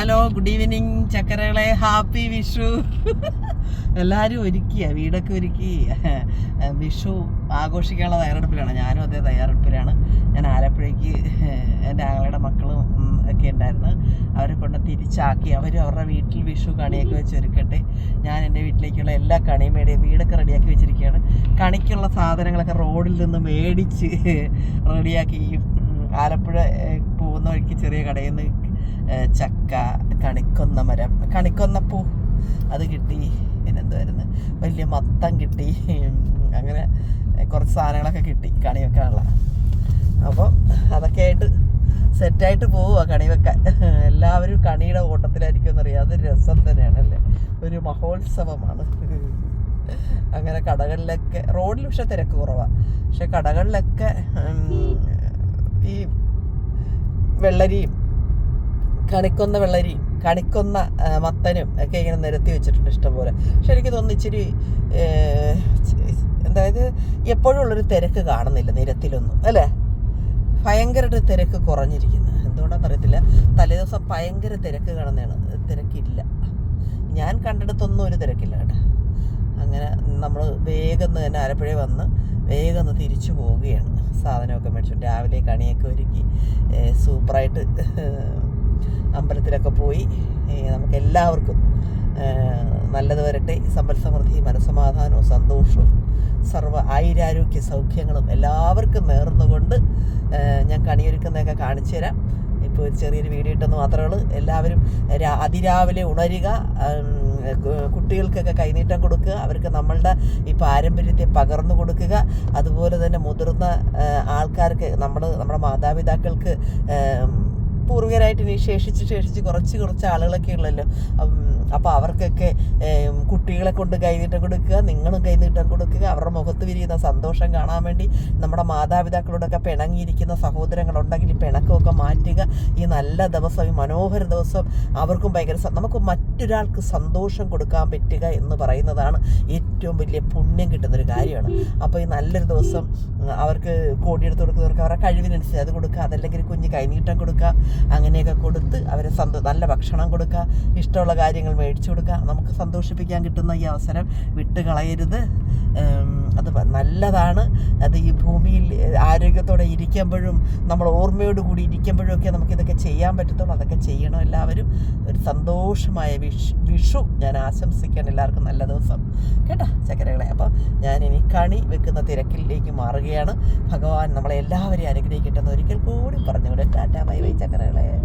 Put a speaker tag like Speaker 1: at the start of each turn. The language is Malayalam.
Speaker 1: ഹലോ ഗുഡ് ഈവനിങ് ചക്കരകളെ. ഹാപ്പി വിഷു. എല്ലാവരും ഒരുക്കിയ വീടൊക്കെ ഒരുക്കി. വിഷു ആഘോഷിക്കാനുള്ള തയ്യാറെടുപ്പിലാണ്. ഞാനും അതേ തയ്യാറെടുപ്പിലാണ്. ഞാൻ ആലപ്പുഴയ്ക്ക് എന്റെ ആങ്ങളുടെ മക്കളും ഒക്കെ ഉണ്ടായിരുന്നു. അവരെ കൊണ്ട് തിരിച്ചാക്കി. അവർ അവരുടെ വീട്ടിൽ വിഷു കണിയൊക്കെ വെച്ച് ഒരുക്കട്ടെ. ഞാൻ എന്റെ വീട്ടിലേക്കുള്ള എല്ലാ കണിയും മേടി വീടൊക്കെ റെഡിയാക്കി വെച്ചിരിക്കുകയാണ്. കണിക്കുള്ള സാധനങ്ങളൊക്കെ റോഡിൽ നിന്ന് മേടിച്ച് റെഡിയാക്കി ആലപ്പുഴ പോകുന്ന വഴിക്ക് ചെറിയ കടയിൽ നിന്ന് ചക്ക കണിക്കൊന്ന മരം കണിക്കൊന്നപ്പൂ അത് കിട്ടി. പിന്നെന്തുവായിരുന്നു? വലിയ മത്തം കിട്ടി. അങ്ങനെ കുറച്ച് സാധനങ്ങളൊക്കെ കിട്ടി കണി വെക്കാനുള്ള അപ്പോൾ അതൊക്കെ ആയിട്ട് സെറ്റായിട്ട് പോവുക കണി വെക്കാൻ എല്ലാവരും കണിയുടെ ഓട്ടത്തിലായിരിക്കും എന്നറിയാം. അത് രസം തന്നെയാണ് അല്ലേ ഒരു മഹോത്സവമാണ്. അങ്ങനെ കടകളിലൊക്കെ റോഡിൽ പക്ഷെ തിരക്ക് കുറവാണ് പക്ഷെ കടകളിലൊക്കെ ഈ വെള്ളരിയും കണിക്കൊന്ന വെള്ളരി കണിക്കൊന്ന മത്തനും ഒക്കെ ഇങ്ങനെ നിരത്തി വെച്ചിട്ടുണ്ട് ഇഷ്ടംപോലെ പക്ഷെ എനിക്ക് തോന്നുന്നു ഇച്ചിരി അതായത് എപ്പോഴും ഉള്ളൊരു തിരക്ക് കാണുന്നില്ല നിരത്തിലൊന്നും അല്ലേ? ഭയങ്കരമായിട്ട് തിരക്ക് കുറഞ്ഞിരിക്കുന്നു. എന്തുകൊണ്ടാണെന്ന് അറിയത്തില്ല. തലേദിവസം ഭയങ്കര തിരക്ക് കാണുന്നതാണ്. തിരക്കില്ല. ഞാൻ കണ്ടിടത്തൊന്നും ഒരു തിരക്കില്ല കേട്ടോ. അങ്ങനെ നമ്മൾ വേഗം തന്നെ ആലപ്പുഴ വന്ന് വേഗം ഒന്ന് തിരിച്ചു പോവുകയാണ്. സാധനമൊക്കെ മേടിച്ചു. രാവിലെ കണിയൊക്കെ ഒരുക്കി സൂപ്പറായിട്ട് അമ്പലത്തിലൊക്കെ പോയി നമുക്ക് എല്ലാവർക്കും നല്ലത് വരട്ടെ. സമ്പൽ സമൃദ്ധി മനസ്സമാധാനവും സന്തോഷവും സർവ ആയുരാരോഗ്യ സൗഖ്യങ്ങളും എല്ലാവർക്കും നേർന്നുകൊണ്ട് ഞാൻ കണിയൊരുക്കുന്നതൊക്കെ കാണിച്ചു തരാം. ഇപ്പോൾ ഒരു ചെറിയൊരു വീഡിയോ ഇട്ടെന്ന് മാത്രമേ ഉള്ളൂ. എല്ലാവരും അതിരാവിലെ ഉണരുക കുട്ടികൾക്കൊക്കെ കൈനീട്ടം കൊടുക്കുക അവർക്ക് നമ്മളുടെ ഈ പാരമ്പര്യത്തെ പകർന്നു കൊടുക്കുക. അതുപോലെ തന്നെ മുതിർന്ന ആൾക്കാർക്ക് നമ്മൾ നമ്മുടെ മാതാപിതാക്കൾക്ക് പൂർവികരായിട്ട് ഇനി ശേഷിച്ച് ശേഷിച്ച് കുറച്ച് കുറച്ച് ആളുകളൊക്കെ ഉള്ളല്ലോ. അപ്പോൾ അവർക്കൊക്കെ കുട്ടികളെ കൊണ്ട് കൈനീട്ടം കൊടുക്കുക നിങ്ങളും കൈനീട്ടം മുഖത്ത് വിരിയുന്ന സന്തോഷം കാണാൻ വേണ്ടി നമ്മുടെ മാതാപിതാക്കളോടൊക്കെ പിണങ്ങിയിരിക്കുന്ന സഹോദരങ്ങളുണ്ടെങ്കിൽ ഈ പിണക്കമൊക്കെ മാറ്റുക. ഈ നല്ല ദിവസം ഈ മനോഹര ദിവസം അവർക്കും ഭയങ്കര നമുക്ക് മറ്റൊരാൾക്ക് സന്തോഷം കൊടുക്കാൻ പറ്റുക എന്ന് പറയുന്നതാണ് ഏറ്റവും വലിയ പുണ്യം കിട്ടുന്നൊരു കാര്യമാണ്. അപ്പോൾ ഈ നല്ലൊരു ദിവസം അവർക്ക് കോടിയെടുത്ത് കൊടുക്കുന്നവർക്ക് അവരുടെ കഴിവിനനുസരിച്ച് അത് കൊടുക്കുക അതല്ലെങ്കിൽ കുഞ്ഞ് കൈനീട്ടം കൊടുക്കുക അങ്ങനെയൊക്കെ കൊടുത്ത് അവരെ സന്തോ നല്ല ഭക്ഷണം കൊടുക്കുക ഇഷ്ടമുള്ള കാര്യങ്ങൾ മേടിച്ചു കൊടുക്കുക. നമുക്ക് സന്തോഷിപ്പിക്കാൻ കിട്ടുന്ന ഈ അവസരം വിട്ട് കളയരുത് ഉം, അത് നല്ലതാണ്. അത് ഈ ഭൂമിയിൽ ആരോഗ്യത്തോടെ ഇരിക്കുമ്പോഴും നമ്മൾ ഓർമ്മയോട് കൂടി ഇരിക്കുമ്പോഴും ഒക്കെ നമുക്ക് ഇതൊക്കെ ചെയ്യാൻ പറ്റത്തുള്ളൂ. അതൊക്കെ ചെയ്യണം എല്ലാവരും. ഒരു സന്തോഷമായ വിഷ് വിഷു ഞാൻ ആശംസിക്കാൻ എല്ലാവർക്കും നല്ല ദിവസം. കേട്ടോ ചക്കരകളെ. അപ്പോൾ ഞാൻ ഇനി കണി വെക്കുന്ന തിരക്കിലേക്ക് മാറുകയാണ്. ഭഗവാൻ നമ്മളെ എല്ലാവരെയും അനുഗ്രഹിക്കട്ടെ എന്ന് ഒരിക്കൽ കൂടി പറഞ്ഞുകൊണ്ട് ടാറ്റാ ബൈ ബൈ ചക്കരകളെ.